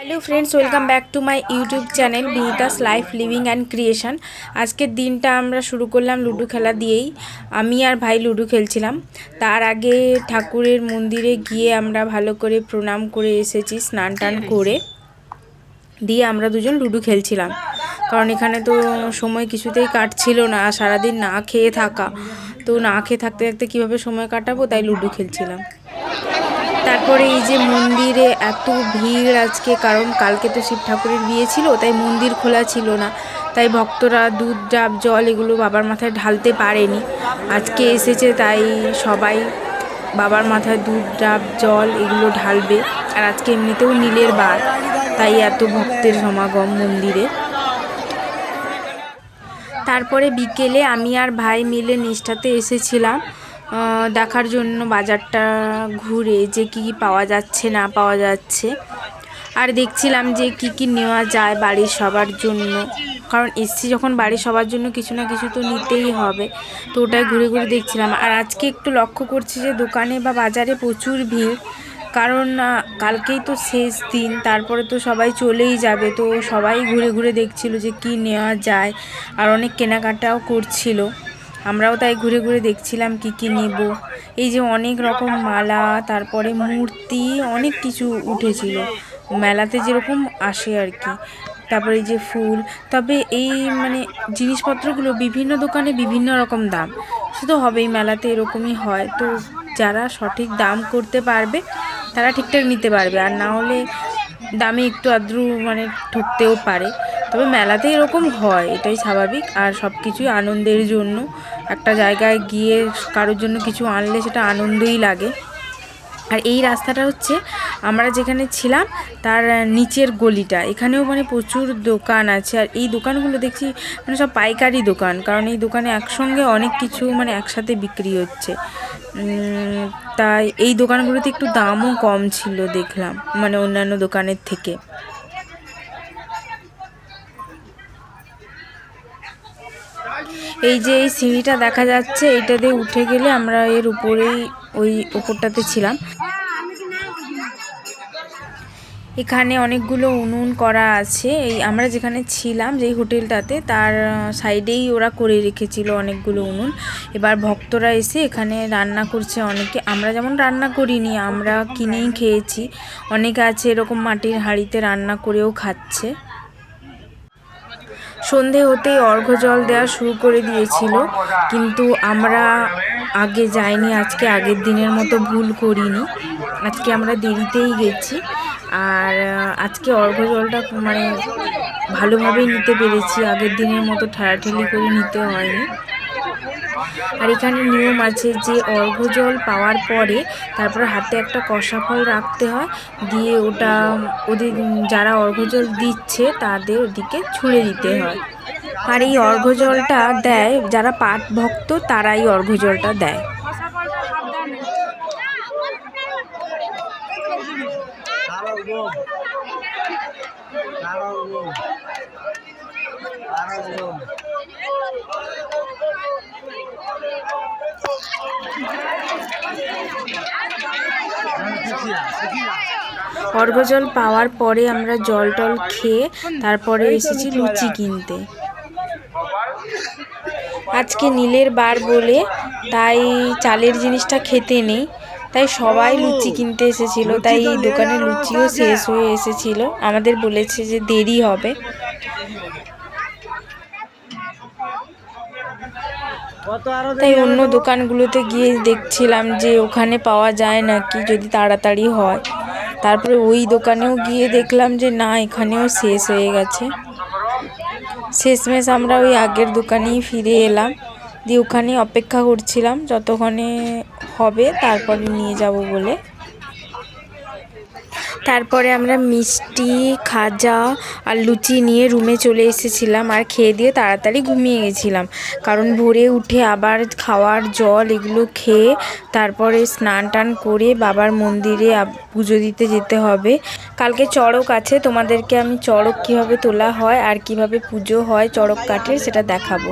Hello friends welcome back to my YouTube channel Binita's life living and creation আজকের দিনটা আমরা শুরু করলাম লুডো খেলা দিয়েই। আমি আর ভাই লুডো খেলছিলাম। তার আগে ঠাকুরের মন্দিরে গিয়ে আমরা ভালো করে প্রণাম করে এসেছি, স্নান টান করে। দিয়ে আমরা দুজন লুডো খেলছিলাম। কারণ এখানে তো সময় কিছুতেই কাটছিল না, সারাদিন না খেয়ে থাকা। তো না খেয়ে থাকতে থাকতে কীভাবে সময় কাটাবো, তাই লুডো খেলছিলাম। তারপরে এই যে মন্দিরে এত ভিড় আজকে, কারণ কালকে তো শিব ঠাকুরের বিয়ে ছিল, তাই মন্দির খোলা ছিল না। তাই ভক্তরা দুধ, ডাব, জল এগুলো বাবার মাথায় ঢালতে পারেনি। আজকে এসেছে, তাই সবাই বাবার মাথায় দুধ, ডাব, জল এগুলো ঢালবে। আর আজকে এমনিতেও নীলের বার, তাই এত ভক্তের সমাগম মন্দিরে। তারপরে বিকেলে আমি আর ভাই মিলে নিষ্ঠাতে এসেছিলাম। দেখার জন্য বাজারটা ঘুরে যে কি কি পাওয়া যাচ্ছে, না পাওয়া যাচ্ছে। আর দেখছিলাম যে কি কি নেওয়া যায় বাড়ির সবার জন্য। কারণ এসছি যখন বাড়ির সবার জন্য কিছু না কিছু তো নিতেই হবে। তো ওটাই ঘুরে ঘুরে দেখছিলাম। আর আজকে একটু লক্ষ্য করছি যে দোকানে বা বাজারে প্রচুর ভিড়। কারণ কালকেই তো শেষ দিন, তারপরে তো সবাই চলেই যাবে। তো সবাই ঘুরে ঘুরে দেখছিল যে কি নেওয়া যায়। আর অনেক কেনাকাটাও করছিল। আমরাও তাই ঘুরে ঘুরে দেখছিলাম কি কি নেব। এই যে অনেক রকম মালা, তারপরে মূর্তি, অনেক কিছু উঠেছিল। মেলাতে যেরকম আসে আর কি। তারপরে যে ফুল, তবে এই মানে জিনিসপত্রগুলো বিভিন্ন দোকানে বিভিন্ন রকম দাম। শুধু হবেই, মেলাতে এরকমই হয়। তো যারা সঠিক দাম করতে পারবে, তারা ঠিকঠাক নিতে পারবে। আর না হলে দামে একটু আদ্রু মানে ঠকতেও পারে। তবে মেলাতে এরকম হয়, এটাই স্বাভাবিক। আর সব কিছুই আনন্দের জন্য। একটা জায়গায় গিয়ে কারোর জন্য কিছু আনলে সেটা আনন্দই লাগে। আর এই রাস্তাটা হচ্ছে, আমরা যেখানে ছিলাম, তার নিচের গলিটা। এখানেও মানে প্রচুর দোকান আছে। আর এই দোকানগুলো দেখছি মানে সব পাইকারি দোকান। কারণ এই দোকানে একসঙ্গে অনেক কিছু মানে একসাথে বিক্রি হচ্ছে। তাই এই দোকানগুলোতে একটু দামও কম ছিল দেখলাম মানে অন্যান্য দোকানের থেকে। এই যে এই সিঁড়িটা দেখা যাচ্ছে এটা দিয়ে উঠে গেলে আমরা এর উপরেই ওই উপরটাতে ছিলাম। এখানে অনেকগুলো উনুন করা আছে। এই আমরা যেখানে ছিলাম, যেই হোটেলটাতে, তার সাইডেই ওরা করে রেখেছিল অনেকগুলো উনুন। এবার ভক্তরা এসে এখানে রান্না করছে অনেকে। আমরা যেমন রান্না করিনি, আমরা কিনেই খেয়েছি। অনেকে আছে এরকম মাটির হাঁড়িতে রান্না করেও খাচ্ছে। সন্ধে হতেই অর্ঘ্য জল দেওয়া শুরু করে দিয়েছিল। কিন্তু আমরা আগে যাইনি, আজকে আগের দিনের মতো ভুল করিনি। আজকে আমরা দেরিতেই গেছি। আর আজকে অর্ঘ্য জলটা মানে ভালোভাবেই নিতে পেরেছি। আগের দিনের মতো ঠেলাঠেলি করে নিতে হয়নি। আর এখানে নিয়ম আছে যে অর্ঘ্য জল পাওয়ার পরে তারপরে হাতে একটা কষা ফল রাখতে হয়, দিয়ে ওটা, ওদের যারা অর্ঘ্য জল দিচ্ছে তাদের ওদিকে ছুঁড়ে দিতে হয়। আর এই অর্ঘ্য জলটা দেয়, যারা পাট ভক্ত তারাই অর্ঘ্য জলটা দেয়? Taruh belum? Taruh belum? অর্ঘ্য জল পাওয়ার পরে আমরা জল টল খেয়ে তারপরে এসেছি লুচি কিনতে আজকে নীলের বার বলে তাই চালের জিনিসটা খেতে নেই তাই সবাই লুচি কিনতে এসেছিল তাই এই দোকানে লুচিও শেষ হয়ে এসেছিল আমাদের বলেছে যে দেরি হবে তাই অন্য দোকানগুলোতে গিয়ে দেখছিলাম যে ওখানে পাওয়া যায় নাকি যদি তাড়াতাড়ি হয়। তারপরে ওই দোকানেও গিয়ে দেখলাম যে না, এখানেও শেষ হয়ে গেছে। শেষমেশ আমরা ওই আগের দোকানেই ফিরে এলাম। দিয়ে ওখানে অপেক্ষা করছিলাম যতক্ষণে হবে, তারপরে নিয়ে যাব বলে। তারপরে আমরা মিষ্টি, খাজা আর লুচি নিয়ে রুমে চলে এসেছিলাম আর খেয়ে দিয়ে তাড়াতাড়ি ঘুমিয়ে গেছিলাম। কারণ ভোরে উঠে আবার খাওয়ার জল এগুলো খেয়ে তারপরে স্নান টান করে বাবার মন্দিরে পুজো দিতে যেতে হবে। কালকে চড়ক আছে, তোমাদেরকে আমি চড়ক কীভাবে তোলা হয় আর কীভাবে পুজো হয়, চড়ক কাঠের সেটা দেখাবো।